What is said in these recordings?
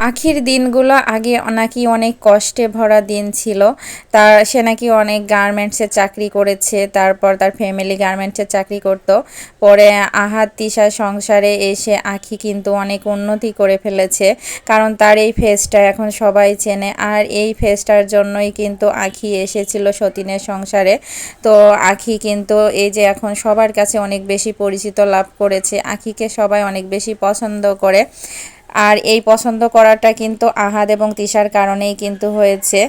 আখির দিনগুলো আগে নাকি অনেক কষ্টে ভরা দিন ছিল। তার, সে নাকি অনেক গার্মেন্টসে চাকরি করেছে, তারপর তার ফ্যামিলি গার্মেন্টসে চাকরি করত। পরে আহাত তিশা সংসারে এসে আখি কিন্তু অনেক উন্নতি করে ফেলেছে। কারণ তার এই ফেসটা এখন সবাই চেনে। আর এই ফেসটার জন্যই কিন্তু আখি এসেছিল সতীনের সংসারে। তো আখি কিন্তু এই যে এখন সবার কাছে অনেক বেশি পরিচিত লাভ করেছে। আখিকে সবাই অনেক বেশি পছন্দ করে। আর এই পছন্দ করাটা কিন্তু আহাদ এবং তিশার কারণেই কিন্তু হয়েছে।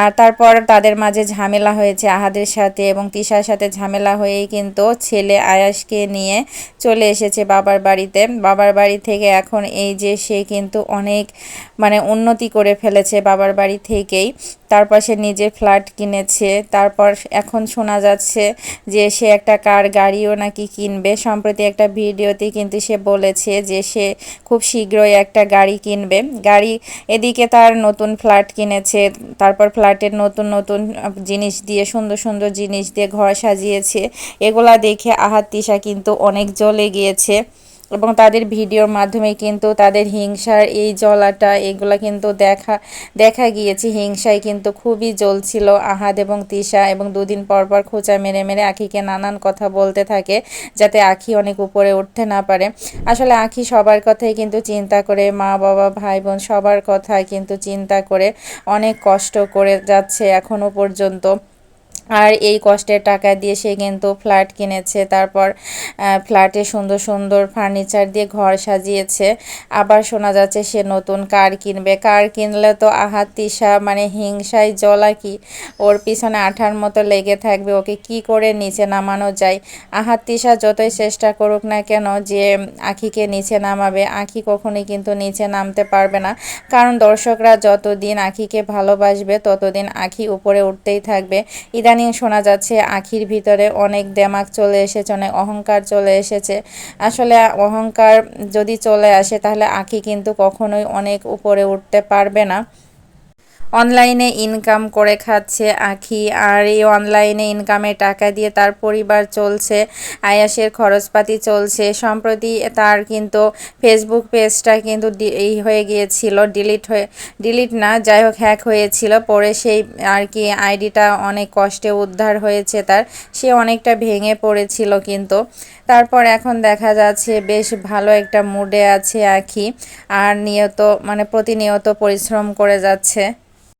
আর তারপর তাদের মাঝে ঝামেলা হয়েছে আহাদের সাথে এবং তিশার সাথে ঝামেলা হয়েই কিন্তু ছেলে আয়াসকে নিয়ে চলে এসেছে বাবার বাড়িতে। বাবার বাড়ি থেকে এখন এই যে সে কিন্তু অনেক মানে উন্নতি করে ফেলেছে বাবার বাড়ি থেকেই। তারপর সে নিজে ফ্ল্যাট কিনেছে। তারপর এখন শোনা যাচ্ছে যে সে একটা কার গাড়িও নাকি কিনবে। সম্প্রতি একটা ভিডিওতে কিন্তু সে বলেছে যে সে খুব শীঘ্রই একটা গাড়ি কিনবে। গাড়ি এদিকে তার নতুন ফ্ল্যাট কিনেছে। তারপর ফ্ল্যাটের নতুন নতুন জিনিস দিয়ে, সুন্দর সুন্দর জিনিস দিয়ে ঘর সাজিয়েছে। এগুলা দেখে আহাত তিশা কিন্তু অনেক জ্বলে গিয়েছে। এবং তাদের ভিডিওর মাধ্যমে কিন্তু তাদের হিংসার এই জ্বলাটা এগুলা কিন্তু দেখা দেখা গিয়েছে। হিংসায় কিন্তু খুবই জ্বলছিল আহাদ এবং তিশা এবং দুদিন পর পর খোঁচা মেরে মেরে আখিকে নানান কথা বলতে থাকে যাতে আখি অনেক উপরে উঠতে না পারে। আসলে আখি সবার কথাই কিন্তু চিন্তা করে, মা, বাবা, ভাই, বোন সবার কথা কিন্তু চিন্তা করে, অনেক কষ্ট করে যাচ্ছে এখনও পর্যন্ত। আর এই কষ্টের টাকা দিয়ে সে কিন্তু ফ্ল্যাট কিনেছে, তারপর ফ্ল্যাটে সুন্দর সুন্দর ফার্নিচার দিয়ে ঘর সাজিয়েছে। আবার শোনা যাচ্ছে সে নতুন কার কিনবে। কার কিনলে তো আহাত তিসা মানে হিংসায় জলা কি? ওর পিছনে আঠার মতো লেগে থাকবে, ওকে কি করে নিচে নামানো যায়? আহাত তিসা যতই চেষ্টা করুক না কেন, যে আখিকে নিচে নামাবে, আখি কখনোই কিন্তু নিচে নামতে পারবে না। কারণ দর্শকরা যতদিন আখিকে ভালোবাসবে, ততদিন আখি উপরে উঠতেই থাকবে। ইদানিং ইদানিং শোনা যাচ্ছে, আখির ভিতরে অনেক দেমাক চলে এসেছে, অনেক অহংকার চলে এসেছে। আসলে অহংকার যদি চলে আসে, তাহলে আখি কিন্তু কখনোই অনেক উপরে উঠতে পারবে না। অনলাইনে ইনকাম করে খাচ্ছে আখি, আর এই অনলাইনে ইনকামের টাকা দিয়ে তার পরিবার চলছে, আয়াসের খরচপাতি চলছে। সম্প্রতি তার কিন্তু ফেসবুক পেজটা কিন্তু এই হয়ে গিয়েছিল ডিলিট হয়ে ডিলিট না, যাই হোক হ্যাক হয়েছিল। পরে সেই আর কি আইডিটা অনেক কষ্টে উদ্ধার হয়েছে তার। সে অনেকটা ভেঙে পড়েছিল কিন্তু। তারপর এখন দেখা যাচ্ছে বেশ ভালো একটা মুডে আছে আখি, আর নিয়ত মানে প্রতিনিয়ত পরিশ্রম করে যাচ্ছে।